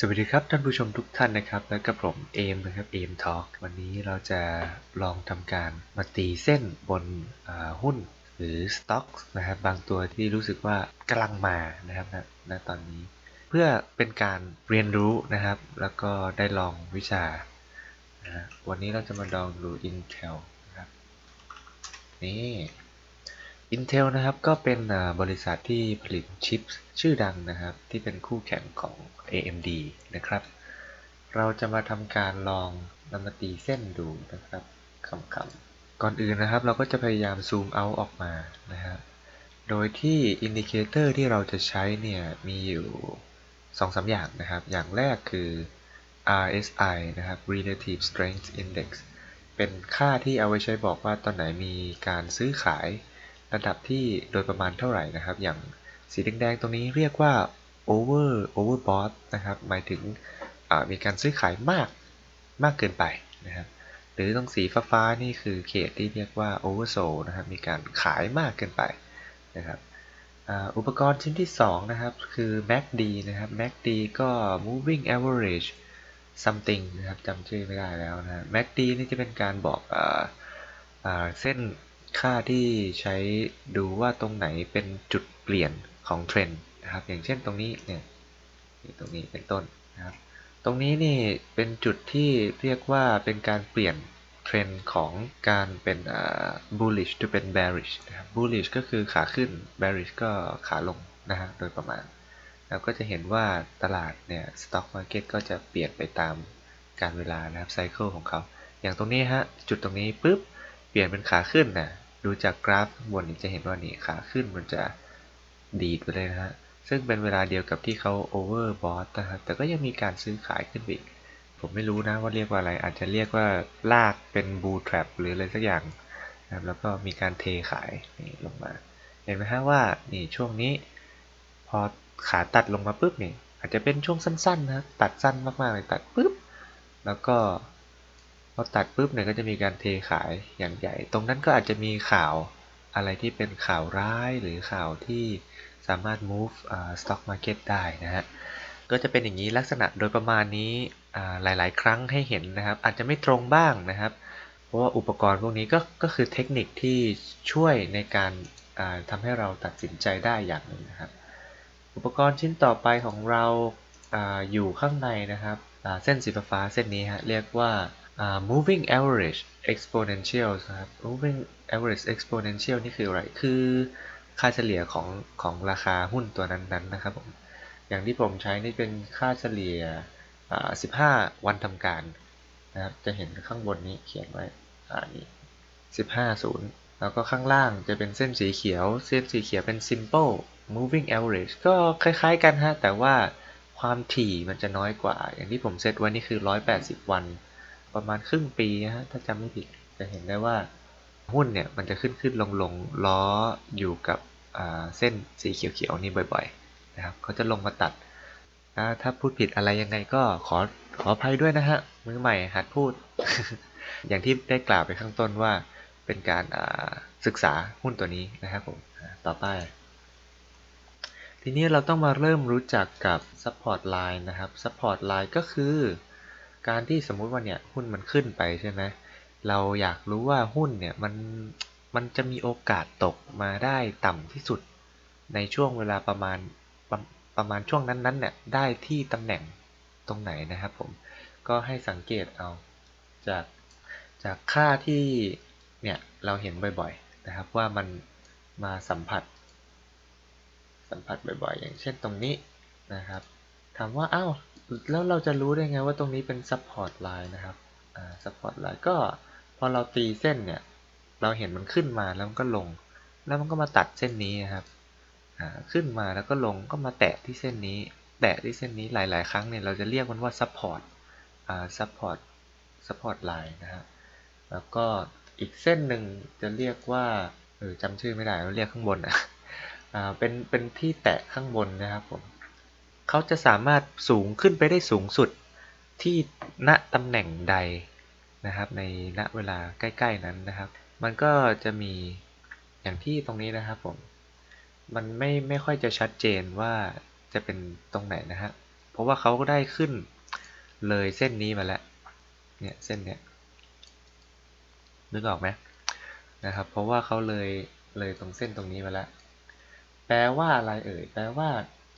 สวัสดีครับท่านผู้ชมทุกท่านนะครับ และกับผมเอมนะครับเอมทอล์กวันนี้เราจะลองทำการมาตีเส้นบนหุ้นหรือสต็อกนะครับบางตัวที่รู้สึกว่ากำลังมานะครับณณตอนนี้ เพื่อเป็นการเรียนรู้นะครับ แล้วก็ได้ลองวิชานะวันนี้เราจะมาลองดู Intel นะครับนี่ Intel นะครับก็เป็นบริษัทที่ผลิตชิปชื่อดังนะครับ ที่เป็นคู่แข่งของ AMD นะครับ เราจะมาทำการลองนำมาตีเส้นดูนะครับคำๆก่อนอื่นนะครับ เราก็จะพยายามซูมเอาออกมานะฮะโดยที่อินดิเคเตอร์ที่เราจะใช้เนี่ยมีอยู่2-3อย่างนะครับ อย่างแรกคือ RSI นะครับ Relative Strength Index เป็นค่าที่เอาไว้ใช้บอกว่าตอนไหนมีการซื้อขาย ระดับที่โดยประมาณเท่าไหร่นะครับ อย่างสีแดงๆตรงนี้เรียกว่า over overbought นะครับ หมายถึงมีการซื้อขายมากมากเกินไปนะครับ หรือตรงสีฟ้าๆนี่คือเขตที่เรียกว่า oversold นะครับ มีการขายมากเกินไปนะครับอุปกรณ์ชิ้นที่ 2 นะครับ คือ MACD นะครับ MACD ก็ moving average something นะครับจำชื่อไม่ได้แล้วนะ MACD นี่จะเป็นการบอกออเส้น ค่าที่ใช้ดูว่าตรงไหนเป็นจุดเปลี่ยนของเทรนด์นะครับ อย่างเช่นตรงนี้เนี่ยตรงนี้เป็นต้นนะครับ ตรงนี้นี่เป็นจุดที่เรียกว่าเป็นการเปลี่ยนเทรนด์ของการเป็นอ่า bullish to เป็น bearish นะครับ bullish ก็คือขาขึ้น bearish ก็ขาลงนะฮะโดยประมาณ เราก็จะเห็นว่าตลาดเนี่ย stock market ก็จะเปลี่ยนไปตามการเวลานะครับ cycle ของเขา อย่างตรงนี้ฮะ จุดตรงนี้ปุ๊บ ลี่ยนเป็นขาขึ้นนะดูจากกราฟข้างบนนี่จะเห็นว่านี่ขาขึ้นมันจะดีดไปเลยนะฮะ ซึ่งเป็นเวลาเดียวกับที่เขา overbought นะครับ แต่ก็ยังมีการซื้อขายขึ้นอีก ผมไม่รู้นะว่าเรียกว่าอะไร อาจจะเรียกว่าลากเป็น bull trap หรืออะไรสักอย่างนะครับ แล้วก็มีการเทขายนี่ลงมา เห็นไหมฮะว่านี่ช่วงนี้ พอขาตัดลงมาปุ๊บนี่อาจจะเป็นช่วงสั้นๆนะ ตัดสั้นมากๆเลยตัดปุ๊บ แล้วก็ อตัดปุ๊บเนี่ยก็จะมีการเทขายอย่างใหญ่ ตรงนั้นก็อาจจะมีข่าวอะไรที่เป็นข่าวร้ายหรือข่าวที่สามารถ move อ่า stock market ได้นะฮะ ก็จะเป็นอย่างนี้ลักษณะโดยประมาณนี้อ่าหลาย ๆ ครั้งให้เห็นนะครับ อาจจะไม่ตรงบ้างนะครับ เพราะว่าอุปกรณ์พวกนี้ก็ก็คือเทคนิคที่ช่วยในการอ่าทำให้เราตัดสินใจได้อย่างหนึ่งนะครับ อุปกรณ์ชิ้นต่อไปของเราอาอยู่ข้างในนะครับอ่าเส้นสีฟ้าเส้นนี้ฮะเรียกว่า moving average exponential ครับ moving average exponential นี่คืออะไร คือค่าเฉลี่ยของของราคาหุ้นตัวนั้นๆนะครับผม อย่างที่ผมใช้นี่เป็นค่าเฉลี่ย 15 วันทำการนะครับ จะเห็นข้างบนนี้เขียนไว้อ่านี่15ศูนย์แล้วก็ข้างล่างจะเป็นเส้นสีเขียว เส้นสีเขียวเป็น simple moving average ก็คล้ายๆกันฮะ แต่ว่าความถี่มันจะน้อยกว่า อย่างที่ผมเซตไว้นี่คือ 180 วัน ประมาณครึ่งปีนะฮะถ้าจำไม่ผิดจะเห็นได้ว่าหุ้นเนี่ยมันจะขึ้นขึ้นลงลงล้ออยู่กับเส้นสีเขียวๆนี้บ่อยๆนะครับเขาจะลงมาตัด ถ้าพูดผิดอะไรยังไงก็ขอขออภัยด้วยนะฮะมือใหม่หัดพูด อย่างที่ได้กล่าวไปข้างต้นว่าเป็นการศึกษาหุ้นตัวนี้นะครับผมต่อไป ทีนี้เราต้องมาเริ่มรู้จักกับ support line นะครับ support line ก็คือ การที่สมมุติว่าเนี่ยหุ้นมันขึ้นไปใช่ไหมเราอยากรู้ว่าหุ้นเนี่ยมันมันจะมีโอกาสตกมาได้ต่ำที่สุด ในช่วงเวลาประมาณประประมาณช่วงนั้นๆเนี่ยได้ที่ตำแหน่งตรงไหนนะครับผมก็ให้สังเกตเอาจากจากค่าที่เนี่ยเราเห็นบ่อยๆนะครับว่ามันมาสัมผัส สัมผัสบ่อยๆ อย่างเช่นตรงนี้นะครับถามว่าอ้าว แล้วเราจะรู้ได้ไงว่าตรงนี้เป็น support line นะครับ อ่า support line ก็พอเราตีเส้นเนี่ย เราเห็นมันขึ้นมาแล้วมันก็ลง แล้วมันก็มาตัดเส้นนี้นะครับ อ่า ขึ้นมาแล้วก็ลงก็มาแตะที่เส้นนี้ แตะที่เส้นนี้หลาย ๆ ครั้งเนี่ยเราจะเรียกมันว่า support อ่า support support line นะฮะ แล้วก็อีกเส้นหนึ่งจะเรียกว่า เออจำชื่อไม่ได้เราเรียกข้างบนอะ อ่า เป็น เป็นที่แตะข้างบนนะครับผม เขาจะสามารถสูงขึ้นไปได้สูงสุดที่ณตำแหน่งใดนะครับในณเวลาใกล้ๆนั้นนะครับ มันก็จะมีอย่างที่ตรงนี้นะครับผมมันไม่ไม่ค่อยจะชัดเจนว่าจะเป็นตรงไหนนะฮะผราะว่าเขาก็ได้ขึ้นเลยเส้นนี้มาแล้วเนี่ยเส้นเนี้ยนึกออกไหมนะครับ เพราะว่าเขาเลยเลยตรงเส้นตรงนี้มาแล้วแปลว่าอะไรเอ่ยแปลว่า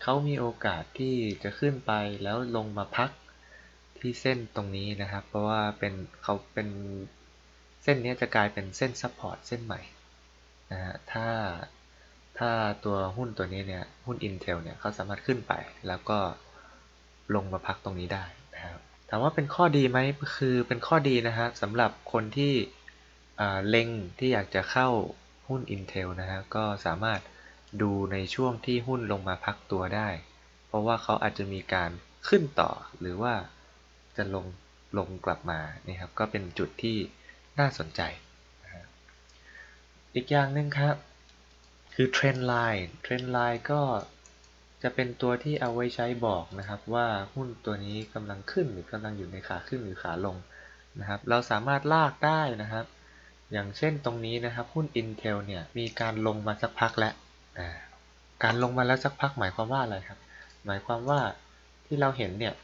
เขามีโอกาสที่จะขึ้นไปแล้วลงมาพักที่เส้นตรงนี้นะครับ เพราะว่าเป็นเขาเป็นเส้นนี้จะกลายเป็นเส้นซัพพอร์ตเส้นใหม่นะฮะถ้าถ้าตัวหุ้นตัวนี้เนี่ยหุ้น Intel เนี่ยเขาสามารถขึ้นไปแล้วก็ลงมาพักตรงนี้ได้นะครับถามว่าเป็นข้อดีไหมคือเป็นข้อดีนะฮะสำหรับคนที่เล็งที่อยากจะเข้าหุ้น Intel นะฮะก็สามารถ ดูในช่วงที่หุ้นลงมาพักตัวได้ เพราะว่าเขาอาจจะมีการขึ้นต่อหรือว่าจะลงลงกลับมานี่ครับ ก็เป็นจุดที่น่าสนใจนะฮะอีกอย่างหนึ่งครับ คือเทรนไลน์เทรนไลน์ก็จะเป็นตัวที่เอาไว้ใช้บอกนะครับว่าหุ้นตัวนี้กำลังขึ้นหรือกำลังอยู่ในขาขึ้นหรือขาลงนะครับ เราสามารถลากได้นะครับ อย่างเช่นตรงนี้นะครับหุ้น Intel เนี่ยมีการลงมาสักพักแล้ว การลงมาแล้วสักพักหมายความว่าอะไรครับ หมายความว่าที่เราเห็นเนี่ย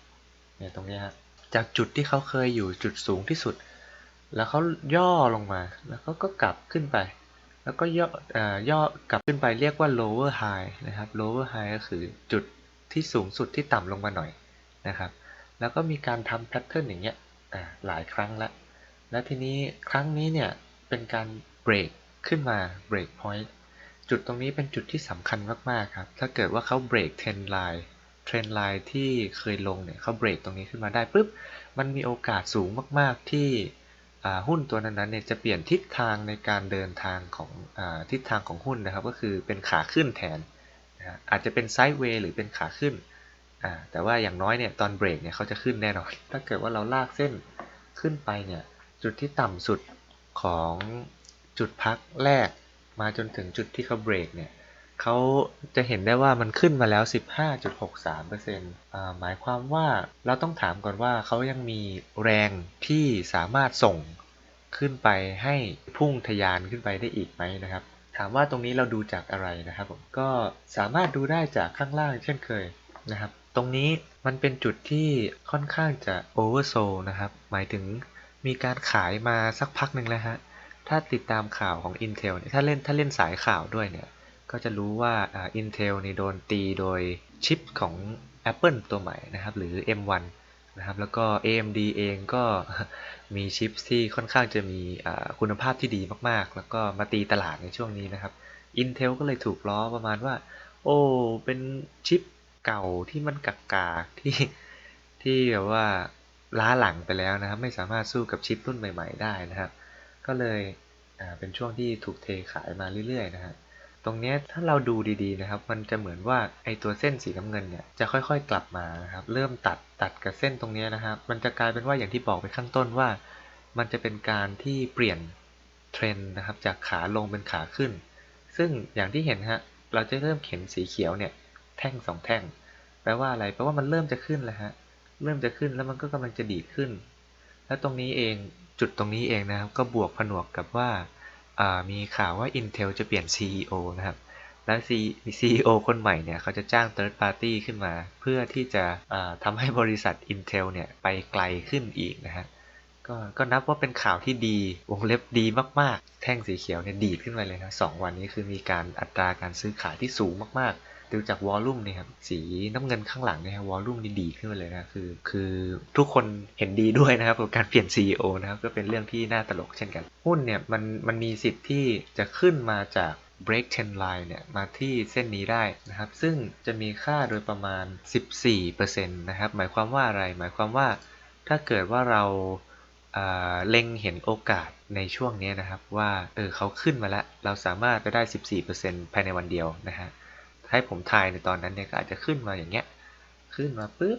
เนี่ยตรงนี้ครับจากจุดที่เขาเคยอยู่จุดสูงที่สุด แล้วเขาย่อลงมาแล้วเขาก็กลับขึ้นไป แล้วก็ย่อย่อกลับขึ้นไปเรียกว่า lower high นะครับ lower high ก็คือจุดที่สูงสุดที่ต่ำลงมาหน่อยนะครับ แล้วก็มีการทำแพทเทิร์นอย่างเงี้ยหลายครั้งแล้วและทีนี้ครั้งนี้เนี่ยเป็นการเบรกขึ้นมา break point จุดตรงนี้เป็นจุดที่สำคัญมากๆครับ ถ้าเกิดว่าเขาเบรกเทรนไลน์เทรนไลน์ที่เคยลงเนี่ยเขาเบรกตรงนี้ขึ้นมาได้ปุ๊บ มันมีโอกาสสูงมากๆที่หุ้นตัวนั้นๆเนี่ยจะเปลี่ยนทิศทางในการเดินทางของอทิศทางของหุ้นนะครับ ก็คือเป็นขาขึ้นแทนนะอาจจะเป็นไซด์เวย์หรือเป็นขาขึ้น แต่ว่าอย่างน้อยเนี่ยตอนเบรกเนี่ยเขาจะขึ้นแน่นอน ถ้าเกิดว่าเราลากเส้นขึ้นไปเนี่ยจุดที่ต่ำสุดของจุดพักแรก มาจนถึงจุดที่เขาเบรกเนี่ยเขาจะเห็นได้ว่ามันขึ้นมาแล้ว 15.63%หมายความว่าเราต้องถามก่อนว่าเขายังมีแรงที่สามารถส่งขึ้นไปให้พุ่งทยานขึ้นไปได้อีกไหมนะครับ ถามว่าตรงนี้เราดูจากอะไรนะครับผมก็สามารถดูได้จากข้างล่างเช่นเคยนะครับ ตรงนี้มันเป็นจุดที่ค่อนข้างจะโอเวอร์โซนะครับ หมายถึงมีการขายมาสักพักหนึ่งแล้วฮะ ถ้าติดตามข่าวของ Intel เนี่ยถ้าเล่นถ้าเล่นสายข่าวด้วยเนี่ย ก็จะรู้ว่าอ่า Intel นี่โดนตีโดยชิปของ Apple ตัวใหม่นะครับ หรือ M1 นะครับแล้วก็ AMD เองก็มีชิปที่ค่อนข้างจะมีคุณภาพที่ดีมากๆ แล้วก็มาตีตลาดในช่วงนี้นะครับ Intel ก็เลยถูกล้อประมาณว่า โอ้ เป็นชิปเก่าที่มันกักกากที่ที่แบบว่าล้าหลังไปแล้วนะครับ ไม่สามารถสู้กับชิปรุ่นใหม่ ๆ ได้นะครับ ก็เลยเป็นช่วงที่ถูกเทขายมาเรื่อยๆนะฮะตรงนี้ถ้าเราดูดีๆนะครับ มันจะเหมือนว่าไอตัวเส้นสีน้ำเงินเนี่ยจะค่อยๆกลับมานะครับ เริ่มตัดตัดกับเส้นตรงนี้นะครับ มันจะกลายเป็นว่าอย่างที่บอกไปข้างต้นว่า มันจะเป็นการที่เปลี่ยนเทรนนะครับ จากขาลงเป็นขาขึ้น ซึ่งอย่างที่เห็นฮะเราจะเริ่มเข็นสีเขียวเนี่ยแท่งสองแท่ง แปลว่าอะไรแปลว่ามันเริ่มจะขึ้นแล้วฮะเริ่มจะขึ้นแล้วมันก็กำลังจะดีดขึ้น แล้วตรงนี้เองจุดตรงนี้เองนะครับ ก็บวกผนวกกับว่ามีข่าวว่า Intel จะเปลี่ยน CEO นะครับ และ CEO คนใหม่เนี่ย เขาจะจ้าง third party ขึ้นมา เพื่อที่จะทำให้บริษัท Intel เนี่ย ไปไกลขึ้นอีกนะฮะก็ก็นับว่าเป็นข่าวที่ดี วงเล็บดีมาก ๆ แท่งสีเขียวเนี่ยดีขึ้นมาเลยนะสองวันนี้คือมีการอัตราการซื้อขายที่สูงมาก ๆ ดูจากวอลลุ่มเนี่ยครับสีน้ำเงินข้างหลังเนี่ยวอลลุ่มนี่ดีขึ้นมาเลยนะคือคือทุกคนเห็นดีด้วยนะครับกับการเปลี่ยน CEO นะครับก็เป็นเรื่องที่น่าตลกเช่นกัน หุ้นเนี่ยมันมันมีสิทธิ์ที่จะขึ้นมาจาก break trend line เนี่ยมาที่เส้นนี้ได้นะครับ ซึ่งจะมีค่าโดยประมาณ 14%นะครับ หมายความว่าอะไร หมายความว่าถ้าเกิดว่าเราเล็งเห็นโอกาสในช่วงนี้นะครับ ว่าเออเขาขึ้นมาแล้ว เราสามารถไปได้ 14%ภายในวันเดียวนะฮะ ให้ผมทายในตอนนั้นเนี่ยก็อาจจะขึ้นมาอย่างเงี้ย ขึ้นมาปุ๊บ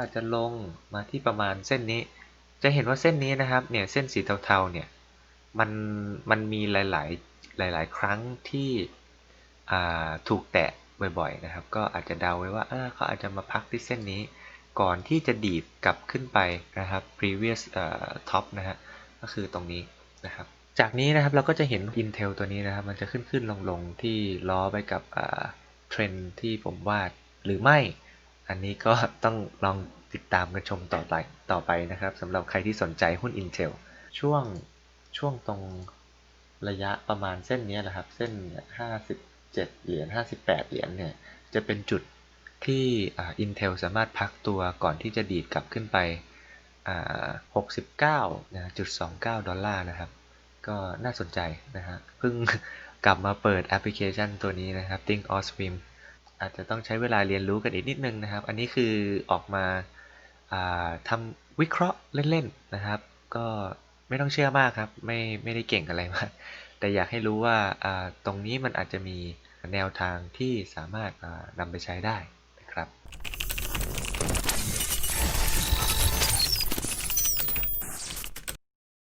อาจจะลงมาที่ประมาณเส้นนี้ จะเห็นว่าเส้นนี้นะครับ เนี่ยเส้นสีเทาๆเนี่ย มัน มันมีหลายๆ หลายๆ ครั้งที่ถูกแตะบ่อยๆนะครับ ก็อาจจะเดาไว้ว่าเขาอาจจะมาพักที่เส้นนี้ ก่อนที่จะดีดกลับขึ้นไปนะครับ previous top นะฮะ ก็คือตรงนี้นะครับ จากนี้นะครับเราก็จะเห็น Intel ตัวนี้นะครับ มันจะขึ้นขึ้นลงลงที่ล้อไปกับ เทรนที่ผมวาดหรือไม่ อันนี้ก็ต้องลองติดตามกันชมต่อไปต่อไปนะครับสำหรับใครที่สนใจหุ้น Intel ช่วงช่วงตรงระยะประมาณเส้นนี้แหละครับ เส้น 57 เหรียญ 58 เหรียญเนี่ย จะเป็นจุดที่อ่า Intel สามารถพักตัวก่อนที่จะดีดกลับขึ้นไป 69นะจุด29 ดอลลาร์นะครับ ก็น่าสนใจนะฮะ เพิ่ง กลับมาเปิดแอปพลิเคชันตัวนี้นะครับ Think or Swim อาจจะต้องใช้เวลาเรียนรู้กันอีกนิดนึงนะครับ อันนี้คือออกมาาทำวิเคราะห์เล่นๆนะครับ ก็ไม่ต้องเชื่อมากครับ ไม่ไม่ได้เก่งอะไรมาก แต่อยากให้รู้ว่าาตรงนี้มันอาจจะมีแนวทางที่สามารถานำไปใช้ได้นะครับ